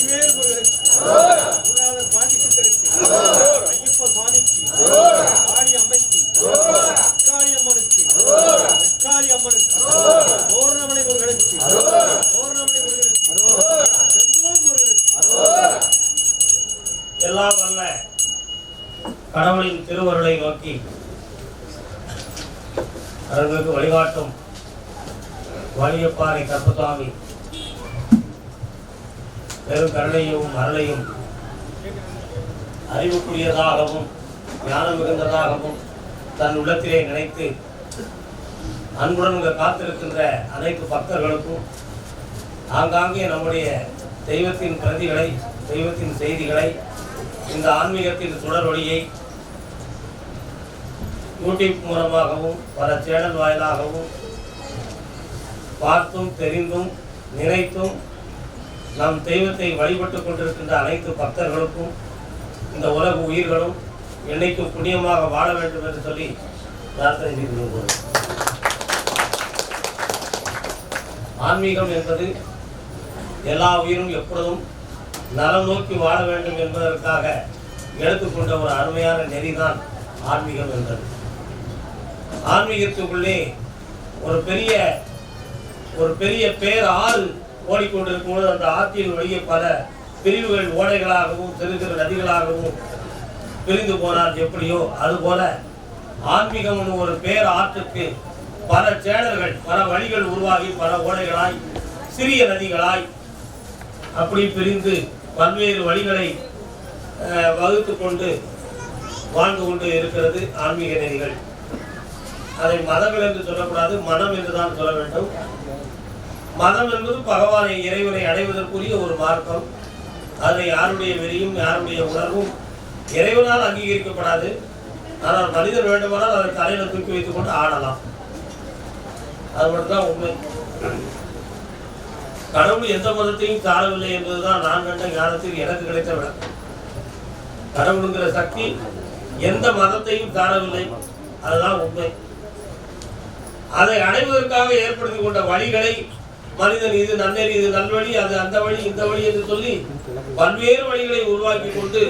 வடிவேல் முருகனுக்கு குருநாதர் பாண்டிசித்தருக்கு ஐயப்ப சுவாமிக்கு அம்மைக்கு அம்மனுக்கு அம்மனுக்கு பௌர்ணமலை முருகனுக்கு பௌர்ணமலை முருகனுக்கு செந்தூர் முருகனுக்கு எல்லாம் வல்ல கடவுளின் திருவருளை நோக்கி அவர்களுக்கு வழிகாட்டும் வலியப்பாறை கற்பசாமி பெரும் கருணையும் அருளையும் அறிவுக்குரியதாகவும் ஞானம் மிகுந்ததாகவும் தன் உள்ளத்திலே நினைத்து அன்புடன் இங்கே காத்திருக்கின்ற அனைத்து பக்தர்களுக்கும் ஆங்காங்கே நம்முடைய தெய்வத்தின் பிரதிகளை தெய்வத்தின் செய்திகளை இந்த ஆன்மீகத்தின் சுடரொளியை யூடியூப் மூலமாகவும் பல சேனல் வாயிலாகவும் பார்த்தும் தெரிந்தும் நினைத்தும் நம் தெய்வத்தை வழிபட்டுக் கொண்டிருக்கின்ற அனைத்து பக்தர்களுக்கும் இந்த உலக உயிர்களும் என்னைக்கும் புண்ணியமாக வாழ வேண்டும் என்று சொல்லி பிரார்த்தனை செய்து கொள்கிறோம். ஆன்மீகம் என்பது எல்லா உயிரும் எப்பொழுதும் நலம் நோக்கி வாழ வேண்டும் என்பதற்காக எடுத்துக்கொண்ட ஒரு அருமையான நெறிதான் ஆன்மீகம் என்றது ஆன்மீகத்துக்குள்ளே ஒரு பெரிய ஒரு பெரிய பேர் ஆறு ஓடிக்கொண்டிருக்கும் பொழுது அந்த ஆற்றின் வழியே பல பிரிவுகள் ஓடைகளாகவும் சிறு சிறு நதிகளாகவும் பிரிந்து போனால் எப்படியோ. அதுபோல ஆன்மீகம்னு ஒரு பேர் ஆற்றுக்கு பல சேனல்கள் பல வழிகள் உருவாகி பல ஓடைகளாய் சிறிய நதிகளாய் அப்படி பிரிந்து பல்வேறு வழிகளை அஹ், வகுத்து கொண்டு வாழ்ந்து கொண்டு இருக்கிறது ஆன்மீக நெறிகள். அதை மதம் என்று சொல்லக்கூடாது மனம் என்று தான் சொல்ல வேண்டும். மதம் என்பது பகவானை இறைவனை அடைவதற்குரிய ஒரு மார்க்கம். அதில் யாருடைய வெறியும் யாருடைய உணர்வும் இறைவனால் அங்கீகரிக்கப்படாது. ஆனால் மனிதர் வேண்டுமானால் அதை தலையில தூக்கி வைத்துக் கொண்டு ஆடலாம். அது மட்டும்தான் உண்மை. கடவுள் எந்த மதத்தையும் சாரவில்லை என்பதுதான் நான் கண்ட ஞானத்தில் எனக்கு கிடைத்த விளக்கம். கடவுளுங்கிற சக்தி எந்த மதத்தையும் சாரவில்லை அதுதான் உண்மை. அதை அடைவதற்காக ஏற்படுத்திக் கொண்ட வழிகளை மனிதன் இது நன்னெறி இது நல்வழி அது அந்த வழி இந்த வழி என்று சொல்லி பல்வேறு வழிகளை உருவாக்கி கொண்டு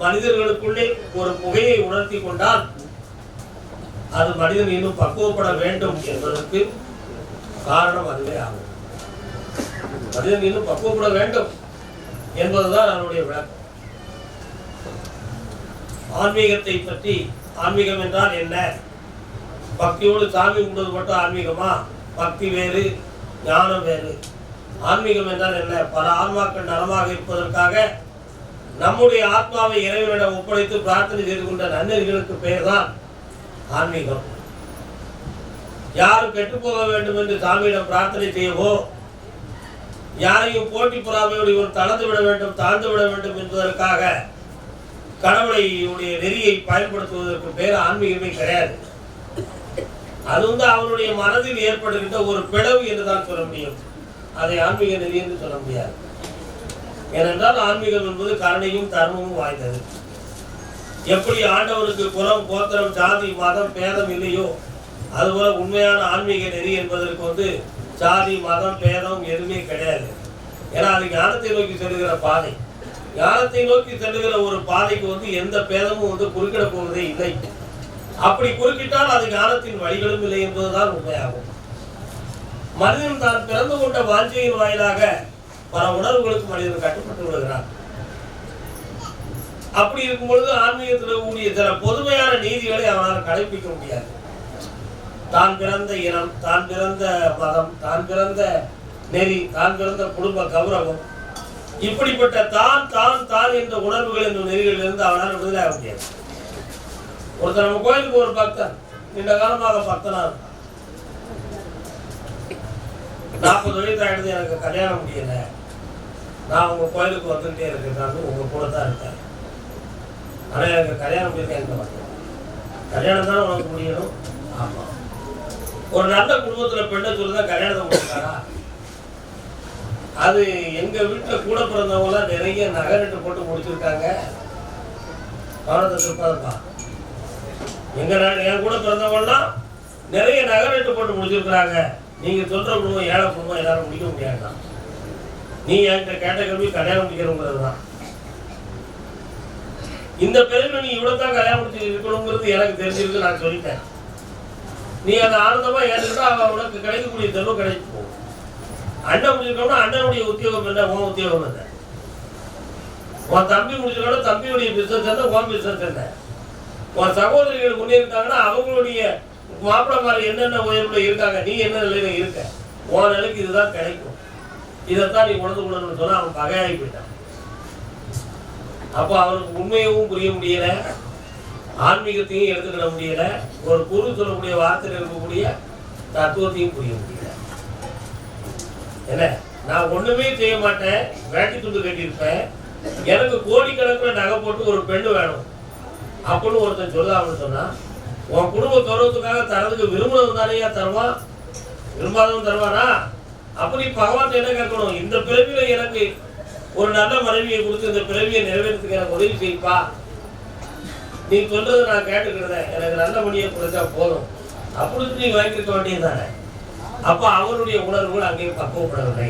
மனிதர்களுக்குள்ளே ஒரு புகையை உணர்த்தி கொண்டால் அது மனிதன் இன்னும் பக்குவப்பட வேண்டும் என்பதற்கு காரணம் அதுவே ஆகும். மனிதன் இன்னும் பக்குவப்பட வேண்டும் என்பதுதான் அதனுடைய விளக்கம். ஆன்மீகத்தை பற்றி ஆன்மீகம் என்றால் என்ன? பக்தியோடு சாமி கும்பிடுவது மட்டும் ஆன்மீகமா? பக்தி வேறு ஞானம் வேறு. ஆன்மீகம் என்றால் என்ன? பல ஆன்மாக்கள் நலமாக இருப்பதற்காக நம்முடைய ஆத்மாவை இறைவனிடம் ஒப்படைத்து பிரார்த்தனை செய்து கொண்ட நன்னர்களுக்கு பெயர் தான் ஆன்மீகம். யாரும் கெட்டுப்போக போக வேண்டும் என்று சாமியிடம் பிரார்த்தனை செய்யவோ யாரையும் போட்டி பொறாமையோடு இவர் தளர்ந்து விட வேண்டும் தாழ்ந்து விட வேண்டும் என்பதற்காக கடவுளையுடைய நெறியை பயன்படுத்துவதற்கு பேர் ஆன்மீகமே கிடையாது. அது வந்து அவருடைய மனதில் ஏற்படுகின்ற ஒரு பிளவு என்று தான் சொல்ல முடியும். அதை ஆன்மீக நெறி என்று சொல்ல முடியாது. ஏனென்றால் ஆன்மீகம் என்பது கருணையும் தர்மமும் வாய்ந்தது. எப்படி ஆண்டவருக்கு குலம் கோத்திரம் ஜாதி மதம் பேதம் இல்லையோ அதுபோல உண்மையான ஆன்மீக நெறி என்பதற்கு வந்து ஜாதி மதம் பேதம் எதுவுமே கிடையாது. ஏன்னா அது ஞானத்தை நோக்கி செல்லுகிற பாதை. ஞானத்தை நோக்கி செல்லுகிற ஒரு பாதைக்கு வந்து எந்த பேதமும் வந்து குறுக்கிட போவதே இல்லை. அப்படி குறுக்கிட்டால் அது ஞானத்தின் வழிகளும் இல்லை என்பதுதான் உண்மையாகும். மனிதன் தான் பிறந்து கொண்ட வாஞ்சையின் வாயிலாக பல உணர்வுகளுக்கு மனிதன் கட்டுப்பட்டு விடுகிறான். அப்படி இருக்கும் பொழுது ஆன்மீகத்தில் கூடிய சில பொதுமையான நீதிகளை அவனால் கடைபிடிக்க முடியாது. தான் பிறந்த இனம் தான் பிறந்த மதம் தான் பிறந்த நெறி தான் பிறந்த குடும்ப கௌரவம் இப்படிப்பட்ட தான் தான் தான் என்ற உணர்வுகள் என்ற நெறிகளிலிருந்து அவனால் விடுதலை முடியாது. ஒருத்தர் நம்ம கோயிலுக்கு ஒரு பக்தன். நீண்ட காலமாக பக்தனா இருக்கான் நாற்பது வயது ஆயிடுது எனக்கு கல்யாணம் முடியல. நான் உங்க கோயிலுக்கு வந்துகிட்டே இருக்கேன் நான் உங்க கூட தான் இருக்கேன். ஆனா எனக்கு கல்யாணம் முடியல கல்யாணம் தானே உனக்கு முடியணும்? ஆமா. ஒரு நல்ல குடும்பத்துல பெண்ணை சொல்லுதான் கல்யாணத்தை முடிச்சாரா அது எங்க வீட்டுல கூட பிறந்தவங்க எல்லாம் நிறைய நகரிட்டு போட்டு முடிச்சிருக்காங்க. கவனத்தை திருப்பாதப்பா. எங்க என் கூட பிறந்தவங்கலாம் நிறைய நகை போட்டு முடிச்சிருக்கிறாங்க. நீங்க சொல்ற குடும்பம் ஏழை குடும்பம் எல்லாரும் முடிக்க முடியாதுதான் நீ என்கிட்ட கேட்ட கல்வி கல்யாணம் முடிக்கிறவங்கிறது தான் இந்த பெருமை நீ இவ்வளவு தான் கல்யாணம் முடிச்சு இருக்கணுங்கிறது எனக்கு தெரிஞ்சிருக்கு நான் சொல்லிட்டேன். நீ அதை ஆனந்தமா ஏற்றுக்கிட்டா அவன் உனக்கு கிடைக்கக்கூடிய செல்வம் கிடைச்சு போகும் அண்ணன் முடிச்சிருக்கோம்னா அண்ணனுடைய உத்தியோகம் என்ன? உன் உத்தியோகம் என்ன? உன் தம்பி முடிச்சிருக்கோம்னா தம்பியுடைய பிசினஸ் என்ன? உன் பிசினஸ் என்ன? உன் சகோதரிகள் முன்னேறிட்டாங்கன்னா அவங்களுடைய மாப்பிளமார் என்னென்ன உயர்வுல இருக்காங்க நீ என்ன நிலையில இருக்க? உன் நிலைக்கு இதுதான் கிடைக்கும். இதைத்தான் நீ உணர்ந்து கொள்ளணும்னு சொன்னா அவன் பகையாகி போயிட்டான். அப்போ அவனுக்கு உண்மையவும் புரிய முடியல ஆன்மீகத்தையும் எடுத்துக்கிட முடியல ஒரு குரு சொல்லக்கூடிய வார்த்தையில் இருக்கக்கூடிய தத்துவத்தையும் புரிய முடியல. என்ன? நான் ஒண்ணுமே செய்ய மாட்டேன் வேட்டி துண்டு கட்டியிருப்பேன் எனக்கு கோடிக்கணக்கில் நகை போட்டு ஒரு பெண்ணு வேணும். அப்படின்னு ஒருத்தன் சொல்லாமன்னு சொன்னா உன் குடும்ப கௌரவத்துக்காக தரதுக்கு விரும்புறவன் தானேயா தருவான்? விரும்பாதவன் தருவானா? அப்படி பகவான் என்ன கேட்கணும்? இந்த பிறவியில எனக்கு ஒரு நல்ல மனைவியை கொடுத்து இந்த பிறவியை நிறைவேறதுக்கு எனக்கு உதவி செய்ப்பா. நீ சொல்றதை நான் கேட்டுக்கிறேன் எனக்கு நல்ல மணியை கொடுத்தா போதும். அப்படின்னு நீ வாங்கியிருக்க வேண்டியதுதானே. அப்ப அவனுடைய உணர்வுகள் அங்கேயும் பக்குவப்படவில்லை.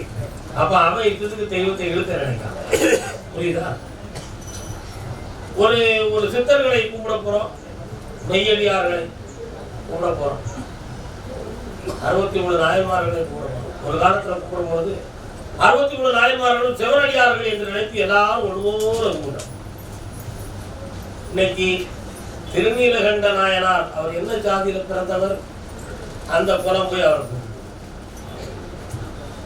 அப்ப அவன் இத்தத்துக்கு தெய்வத்தை இழுக்க நினைக்கிறான். புரியுதா? ஒரு ஒரு சித்தர்களை கும்பிட போறோம். நெய்யடியார்களை கும்பிட போறோம். அறுபத்தி மூணு நாயன்மார்களை கும்பிட போறோம். ஒரு காலத்தில் கும்பிடும்போது அறுபத்தி மூணு நாயன்மார்களும் சிவனடியார்கள் என்று நினைத்து எல்லாரும் ஒருவோடு கும்பிட்டோம். இன்னைக்கு திருநீலகண்ட நாயனார் அவர் என்ன ஜாதியில பிறந்தவர்? அந்த குலம் போய் அவர்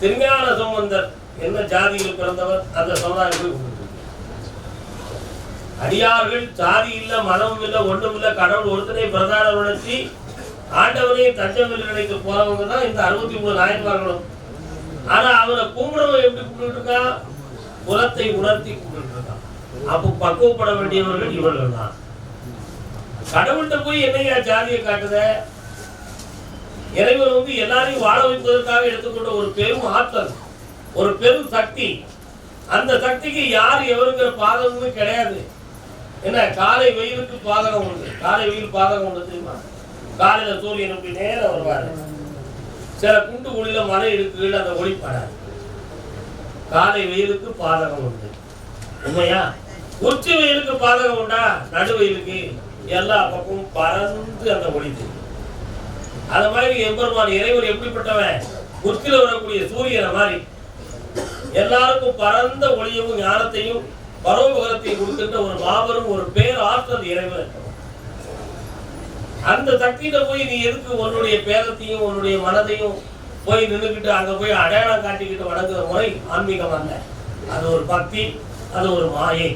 திருஞான சம்பந்தர் என்ன ஜாதியில் பிறந்தவர்? அந்த சமுதாயம் போய் அடியார்கள் ஜாதி இல்ல மதமும் இல்ல ஒன்றும் இல்ல கடவுள் ஒருத்தனை பிரதானம் உணர்த்தி ஆண்டவனையும் தஞ்சமில் நினைக்க போறவங்க தான் இந்த அறுபத்தி மூணு நாயன்மார்களும். ஆனா அவரை கும்பிடுறவன் எப்படி கும்பிட்டு இருக்கான் குலத்தை உணர்த்தி கும்பிட்டு இருக்கான் அப்போ பக்குவப்பட வேண்டியவர்கள் இவர்கள் தான். கடவுள்கிட்ட போய் என்னையா ஜாதியை காட்டுத? இறைவன் வந்து எல்லாரையும் வாழ வைப்பதற்காக எடுத்துக்கொண்ட ஒரு பெரும் ஆற்றல் ஒரு பெரும் சக்தி. அந்த சக்திக்கு யார் எவருங்கிற பாதமுமே கிடையாது. என்ன காலை வெயிலுக்கு பாதகம் உண்டு. காலை வெயில் பாதகம் உண்டு தெரியுமா? காலையில சூரியன் அப்படி நேரம் வருவாரு. சில குண்டு குழியில மழை இருக்கு அந்த ஒளி படாது காலை வெயிலுக்கு பாதகம் உண்டு. உண்மையா? உச்சி வெயிலுக்கு பாதகம் உண்டா? நடு வெயிலுக்கு. எல்லா பக்கமும் பறந்து அந்த ஒளி தெரியும். அது மாதிரி எம்பெருமான் இறைவர் எப்படிப்பட்டவன்? உச்சில வரக்கூடிய சூரியனை மாதிரி. எல்லாருக்கும் பரந்த ஒளியவும் ஞானத்தையும் பரோபகரத்தை கொடுக்கின்ற ஒரு மாபெரும் ஒரு பேர் ஆற்றல் இறைவன். அந்த சக்தியில போய் நீ எதுக்கு உன்னுடைய பேரத்தையும் உன்னுடைய மனதையும் போய் நின்றுக்கிட்டு அங்க போய் அடையாளம் காட்டிக்கிட்டு வணங்குற முறை ஆன்மீகம் அல்ல. அது ஒரு பக்தி அது ஒரு மாயை.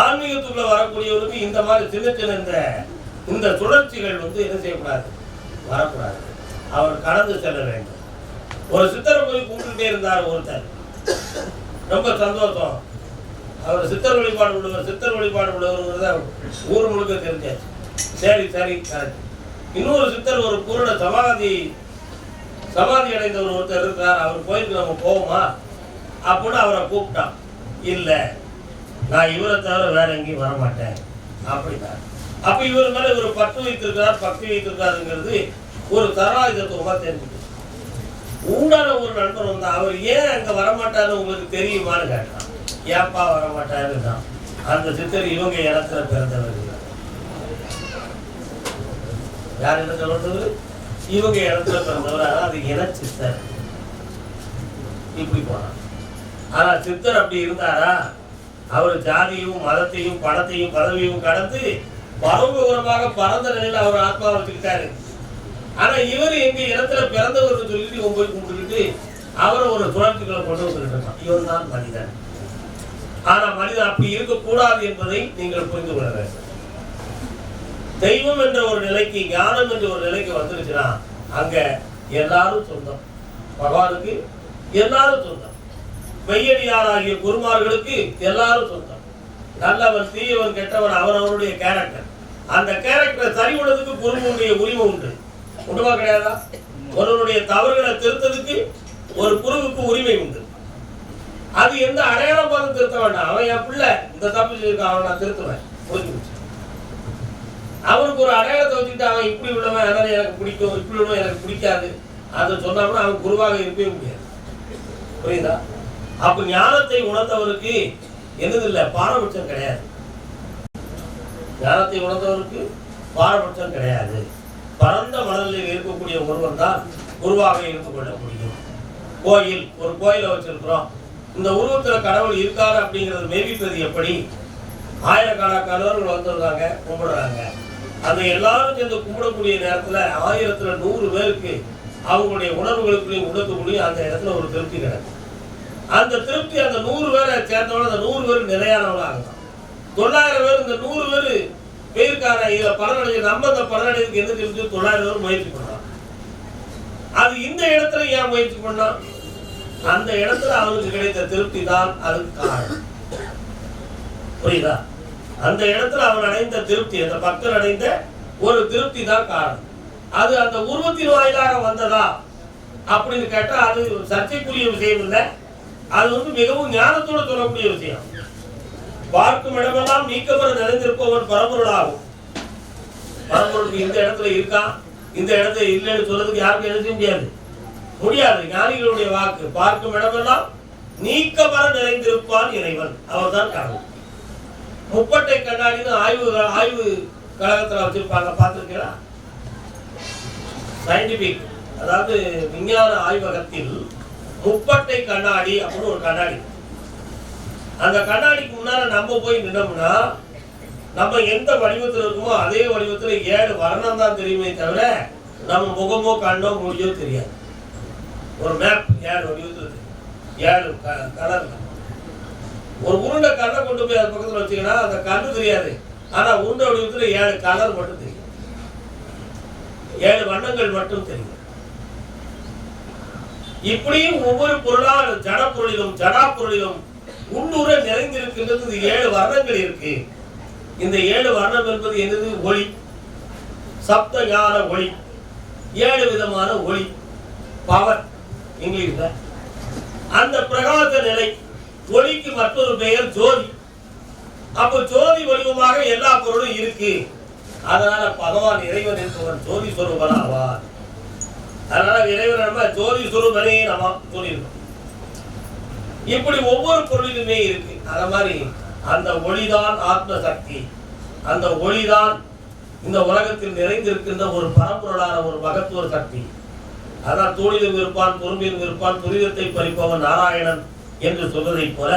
ஆன்மீகத்துக்குள்ள வரக்கூடியவருக்கு இந்த மாதிரி சின்ன சின்ன இந்த இந்த சுழற்சிகள் வந்து என்ன செய்யக்கூடாது? வரக்கூடாது. அவர் கடந்து செல்ல வேண்டும். ஒரு சித்தரை போய் கும்பிட்டுட்டே இருந்தார் ஒருத்தர். ரொம்ப சந்தோஷம். அவர் சித்தர் வழிபாடு உள்ளவர் சித்தர் வழிபாடு உள்ளவருங்கிறத ஊர் முழுக்க தெரிஞ்சாச்சு. சரி சரி இன்னொரு சித்தர் ஒரு குருட சமாதி சமாதி அடைந்தவர் ஒருத்தர் இருக்கிறார் அவர் கோயிலுக்கு நம்ம போவோமா? அப்படின்னு அவரை கூப்பிட்டான். இல்லை நான் இவரை தவிர வேற எங்கேயும் வர மாட்டேன் அப்போ இவர் மேலே இவர் பற்று வைத்திருக்கிறார் பக்தி வைத்திருக்காருங்கிறது ஒரு தராயுதத்துவமா தெரிஞ்சுக்கணும் ஊடான ஒரு நண்பர் வந்தா அவர் ஏன் அங்க வரமாட்டாரு உங்களுக்கு தெரியுமான்னு கேட்டான். ஏன்பா தான் அந்த சித்தர் இவங்க இடத்துல பிறந்தவர் யார் இடத்துல பிறந்தவர் இவங்க இடத்துல பிறந்தவர் அதாவது அது இன சித்தர். இப்படி போனான். ஆனா சித்தர் அப்படி இருந்தாரா? அவர் ஜாதியும் மதத்தையும் பணத்தையும் பதவியும் கடந்து பரம்புரமாக பறந்த நிலையில் அவர் ஆத்மா வச்சுக்கிட்டாரு. ஆனா இவர் எங்க இடத்துல பிறந்தவர்னு சொல்லிட்டு இவன் போய் கும்பிட்டுக்கிட்டு அவரை ஒரு சுழற்சிகளை கொண்டு வந்துட்டு இருக்கான். தான் மனிதன். ஆனா மனிதன் அப்படி இருக்கக்கூடாது என்பதை நீங்கள் புரிந்து கொள்ள வேண்டும். தெய்வம் என்ற ஒரு நிலைக்கு ஞானம் என்ற ஒரு நிலைக்கு வந்துருச்சுன்னா அங்க எல்லாரும் சொந்தம். பகவானுக்கு எல்லாரும் சொந்தம். மெய்யடியாராகிய குருமார்களுக்கு எல்லாரும் சொந்தம். நல்லவன் தீயவன் கெட்டவன் அவன் அவனுடைய கேரக்டர் அந்த கேரக்டரை சரி பண்ணதுக்கு குருவனுடைய உரிமை உண்டு. உண்டுமா கிடையாதா? ஒருவனுடைய தவறுகளை திருத்ததுக்கு ஒரு குருவுக்கு உரிமை உண்டு. அது எந்த அடையாளம் பார்த்து திருத்த வேண்டாம். அவன் என் பிள்ளை இந்த தப்பு செஞ்சிருக்கான் அவன் நான் திருத்துவேன். புரிஞ்சு அவனுக்கு ஒரு அடையாளத்தை வச்சுட்டு அவன் இப்படி உள்ளவன் அதனால எனக்கு பிடிக்கும் இப்படி உள்ளவன் எனக்கு பிடிக்காது. அதை சொன்னாலும் அவன் குருவாக இருக்கவே முடியாது. புரியுதா? அப்ப ஞானத்தை உணர்ந்தவருக்கு என்னது இல்லை பாரபட்சம் கிடையாது. ஞானத்தை உணர்ந்தவருக்கு பாரபட்சம் கிடையாது. பரந்த மனதில் இருக்கக்கூடிய ஒருவர் தான் குருவாக இருந்து கொள்ள முடியும். கோயில் ஒரு கோயிலை வச்சிருக்கிறோம். இந்த உருவத்தில் கடவுள் இருக்காரு அப்படிங்கிறது மெய்விப்பது எப்படி ஆயிரக்கணக்கானவர்கள் வந்துடுறாங்க கும்பிடுறாங்க. அந்த எல்லாரும் சேர்ந்து கும்பிடக்கூடிய நேரத்தில் ஆயிரத்துல நூறு பேருக்கு அவங்களுடைய உணர்வுகளுக்குள்ளேயும் உணர்வுக்குள்ளேயும் அந்த இடத்துல ஒரு திருப்தி கிடைக்கும். அந்த திருப்தி அந்த நூறு பேரை சேர்ந்தவன அந்த நூறு பேர் நிலையானவனாகலாம் தொள்ளாயிரம் பேர் இந்த நூறு பேர் பேருக்கான இதுல பலனடைய நம்ம அந்த பலனடைவுக்கு என்ன தெரிஞ்சு தொள்ளாயிரம் பேர் முயற்சி பண்ணலாம் அது இந்த இடத்துல ஏன் முயற்சி பண்ணான் அந்த இடத்துல அவனுக்கு கிடைத்த திருப்தி தான் அதுக்கு காரணம். புரியுதா? அந்த இடத்துல அவன் அடைந்த திருப்தி அந்த பக்தர் அடைந்த ஒரு திருப்தி தான் காரணம். அது அந்த உருவத்தின் வாயிலாக வந்ததா அப்படின்னு கேட்டா அது சர்ச்சைக்குரிய விஷயம் இல்லை. அது வந்து மிகவும் ஞானத்தோடு சொல்லக்கூடிய விஷயம். பார்க்கும் இடமெல்லாம் நீக்கமர நிறைந்திருப்பவன் பரம்பொருளாகும். பரம்பொருளுக்கு இந்த இடத்துல இருக்கான் இந்த இடத்துல இல்லைன்னு சொல்றதுக்கு யாருக்கும் எழுத முடியாது. முடியாது. ஞானிகளுடைய வாக்கு. பார்க்கும் இடமெல்லாம் நீக்கமர நிறைந்திருப்பான் இறைவன். அவர்தான் கடவுள். முப்பட்டை கண்ணாடின்னு ஆய்வு ஆய்வு கழகத்தில் வச்சிருப்பாங்க. பார்த்துருக்கீங்களா? சயின்டிபிக் அதாவது விஞ்ஞான ஆய்வகத்தில் முப்பட்டை கண்ணாடி அப்படின்னு ஒரு கண்ணாடி. அந்த கண்ணாடிக்கு முன்னால நம்ம போய் நின்னோம்னா நம்ம எந்த வடிவத்தில் இருக்குமோ அதே வடிவத்துல ஏழு வர்ணம் தான் தெரியுமே தவிர நம்ம முகமோ கண்ணோ மொழியோ தெரியாது. ஒரு மேப் ஏழு வடிவத்தில் ஏழு கலர் ஒரு உருண்டை கண்ணை கொண்டு போய் அது பக்கத்துல வச்சீங்கன்னா அந்த கண்ணு தெரியாது. ஆனா உருண்டை வடிவத்துல ஏழு கலர் மட்டும் தெரியும். ஏழு வண்ணங்கள் மட்டும் தெரியும். இப்படியும் ஒவ்வொரு பொருளால் ஜட பொருளிலும் ஜடா பொருளிலும் உள்ளுரை நிறைந்திருக்கின்றது. இந்த ஏழு வர்ணங்கள் இருக்கு. இந்த ஏழு வர்ணம் என்பது என்னது? ஒளி. சப்த ஞான ஒளி. ஏழு விதமான ஒளி. பவர் இங்கிலீஷ்ல அந்த பிரகாச நிலை. ஒளிக்கு மற்றொரு பெயர் ஜோதி. அப்போ ஜோதி வடிவமாக எல்லா பொருளும் இருக்கு. அதனால பகவான் இறைவன் என்பவன் ஜோதி சொரூபன் ஆவார் அதனால இறைவன் நம்ம ஜோதி சொரூபனே நம்ம சொல்லியிருக்கோம். இப்படி ஒவ்வொரு பொருளிலுமே இருக்கு. அத மாதிரி அந்த ஒளிதான் ஆத்ம சக்தி அந்த ஒளிதான் இந்த உலகத்தில் நிறைந்திருக்கின்ற ஒரு பரம்பொருளான ஒரு மகத்துவ சக்தி. அதான் தோழிலும் இருப்பான் பொறுமையிலும் இருப்பான் துரிதத்தை பறிப்பவன் நாராயணன் என்று சொல்வதைப் போல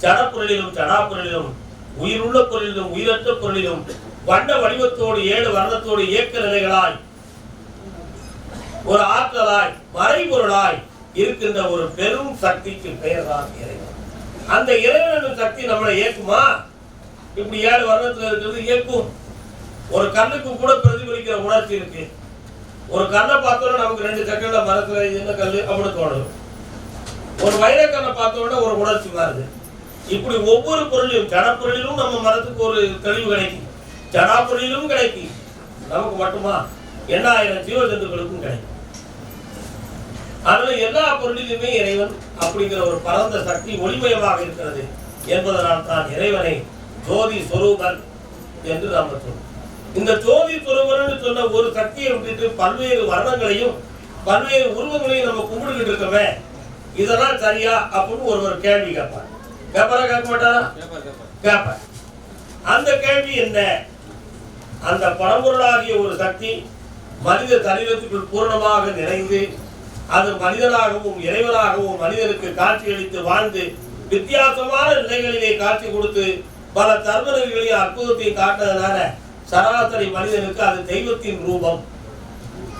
ஜடப்பொருளிலும் ஜடாப்பொருளிலும் உயிருள்ள பொருளிலும் உயிரற்ற பொருளிலும் வண்ண வடிவத்தோடு ஏழு வர்ணத்தோடு இயக்க நிலைகளாய் ஒரு ஆற்றலாய் மறைபொருளாய் இருக்கின்ற ஒரு பெரும் சக்திக்கு பெயர் தான் இறைவன். அந்த இறைவன் சக்தி நம்மளை இயக்குமா? இப்படி ஏழு வருடத்தில் இருக்கிறது இயக்கும். ஒரு கண்ணுக்கு கூட பிரதிபலிக்கிற உணர்ச்சி இருக்கு. ஒரு கண்ணை பார்த்தோன்னா நமக்கு ரெண்டு செகண்ட்ல மரத்துல என்ன கல் அப்படின்னு தோணும் ஒரு வைர கண்ணை பார்த்தோட ஒரு உணர்ச்சி மாறுது. இப்படி ஒவ்வொரு பொருளிலும் ஜடப்பொருளிலும் நம்ம மனத்துக்கு ஒரு தெளிவு கிடைக்கும். ஜடா பொருளிலும் கிடைக்கும். நமக்கு மட்டுமா? எண்ணாயிரம் ஜீவ ஜந்துக்களுக்கும் கிடைக்கும். அதனால எல்லா பொருளிலுமே இறைவன் அப்படிங்கிற ஒரு பரந்த சக்தி ஒளிமயமாக இருக்கிறது என்பதனால் தான் இறைவனை ஜோதி சொரூபன் என்று நாம் சொல்றோம். இந்த ஜோதி சொரூபன் சொன்ன ஒரு சக்தியை விட்டுட்டு பல்வேறு வர்ணங்களையும் பல்வேறு உருவங்களையும் நம்ம கும்பிட்டுக்கிட்டு இருக்கோமே இதெல்லாம் சரியா அப்படின்னு ஒருவர் கேள்வி கேட்பார். கேட்பாரா கேட்க மாட்டாரா? கேட்பார். அந்த கேள்வி என்ன? அந்த பரம்பொருளாகிய ஒரு சக்தி மனித சரீரத்துக்குள் பூரணமாக நிறைந்து அது மனிதனாகவும் இறைவனாகவும் மனிதனுக்கு காட்சியளித்து வாழ்ந்து வித்தியாசமான நிலைகளிலே காட்சி கொடுத்து பல தர்மநெறிகளையும் அற்புதத்தை காட்டுறதுனால சராசரி மனிதனுக்கு அது தெய்வத்தின் ரூபம்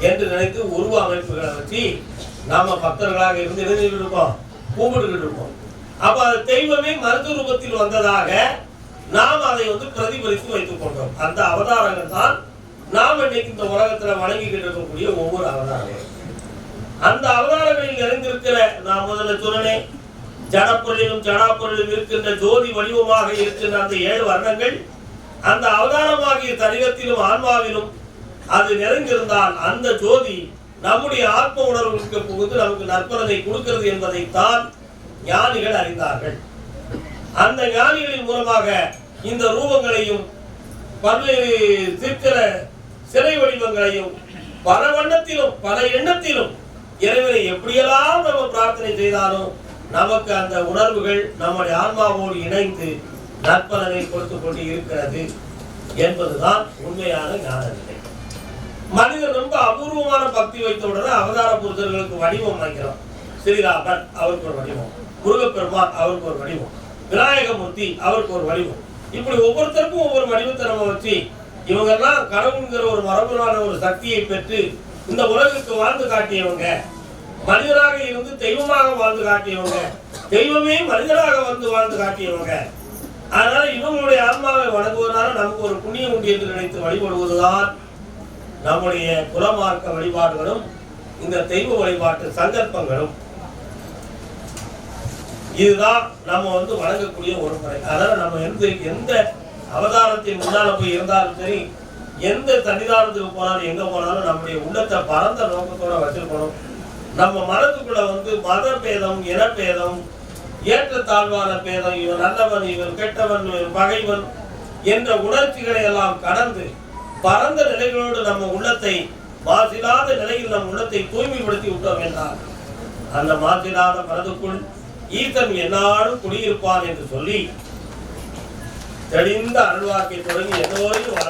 என்று நினைத்து உருவ அமைப்புகளை வச்சு நாம பக்தர்களாக இருந்து எழுதிட்டு இருக்கோம் கூப்பிட்டுக்கிட்டு இருக்கோம் அப்ப அது தெய்வமே மருத்துவ ரூபத்தில் வந்ததாக நாம் அதை வந்து பிரதிபலித்து வைத்துக் கொண்டோம். அந்த அவதாரங்கள் தான் நாம் இன்னைக்கு இந்த உலகத்துல வணங்கிக்கிட்டு இருக்கக்கூடிய ஒவ்வொரு அவதாரங்களும். அந்த அவதாரங்களில் நிறைந்திருக்கிற நான் முதல்ல சொன்னேன் ஜடப்பொருளிலும் ஜடாப்பொருளிலும் இருக்கின்ற ஜோதி வடிவமாக இருக்கின்ற அந்த ஏழு வர்ணங்கள் அந்த அவதாரமாகிய தரிகத்திலும் ஆன்மாவிலும் அது நிறைந்திருந்தால் அந்த ஜோதி நம்முடைய ஆத்ம உணர்வுக்கு புகுந்து நமக்கு நற்பலனை கொடுக்கிறது என்பதைத்தான் ஞானிகள் அறிந்தார்கள். அந்த ஞானிகளின் மூலமாக இந்த ரூபங்களையும் பல்வேறு சிற்கிற சிறை வடிவங்களையும் பல வண்ணத்திலும் பல எண்ணத்திலும் இறைவனை எப்படியெல்லாம் நம்ம பிரார்த்தனை செய்தாலும் நமக்கு அந்த உணர்வுகள் நம்முடைய ஆன்மாவோடு இணைந்து நற்பலனை கொடுத்து கொண்டு இருக்கிறது என்பதுதான் உண்மையான ஞான நிலை மனிதன் ரொம்ப அபூர்வமான பக்தி வைத்தவுடனே அவதார புருஷர்களுக்கு வடிவம் வைக்கிறோம் ஸ்ரீராமன் அவருக்கு ஒரு வடிவம் முருகப்பெருமான் அவருக்கு ஒரு வடிவம் விநாயகமூர்த்தி அவருக்கு ஒரு வடிவம். இப்படி ஒவ்வொருத்தருக்கும் ஒவ்வொரு வடிவத்தை நம்ம வச்சு இவங்கெல்லாம் கடவுளுங்கிற ஒரு மரபுரான ஒரு சக்தியை பெற்று இந்த உலகத்துக்கு வாழ்ந்து காட்டியவங்க மனிதராக இருந்து தெய்வமாக வாழ்ந்து காட்டியவங்க தெய்வமே மனிதராக வந்து வாழ்ந்து காட்டியவங்க. அதனால இவங்களுடைய ஆன்மாவை வணங்குவதனால நமக்கு ஒரு புண்ணியம் உண்டு என்று நினைத்து வழிபடுவதுதான் நம்முடைய குலமார்க்க வழிபாடுகளும் இந்த தெய்வ வழிபாட்டு சந்தர்ப்பங்களும். இதுதான் நம்ம வந்து வணங்கக்கூடிய ஒரு முறை. அதனால நம்ம எந்த எந்த அவதாரத்தின் முன்னால போய் இருந்தாலும் சரி எந்த சன்னிதானத்துக்கு போனாலும் எங்க போனாலும் நம்முடைய உள்ளத்தை பரந்த நோக்கத்தோட வச்சிருக்கணும். நம்ம மனதுக்குள்ள வந்து மத பேதம் இனப்பேதம் ஏற்றத்தாழ்வான பேதம் இவன் நல்லவன் இவன் கெட்டவன் இவன் பகைவன் என்ற உணர்ச்சிகளை எல்லாம் கடந்து பரந்த நிலைகளோடு நம்ம உள்ளத்தை மாசில்லாத நிலையில் நம் உள்ளத்தை தூய்மைப்படுத்தி விட்டோம் என்றார் அந்த மாசில்லாத மனதுக்குள் ஈசன் என்னாலும் குடியிருப்பான் என்று சொல்லி தெளிந்த அருள்வாக்கை தொடங்கி எல்லோரையும் வர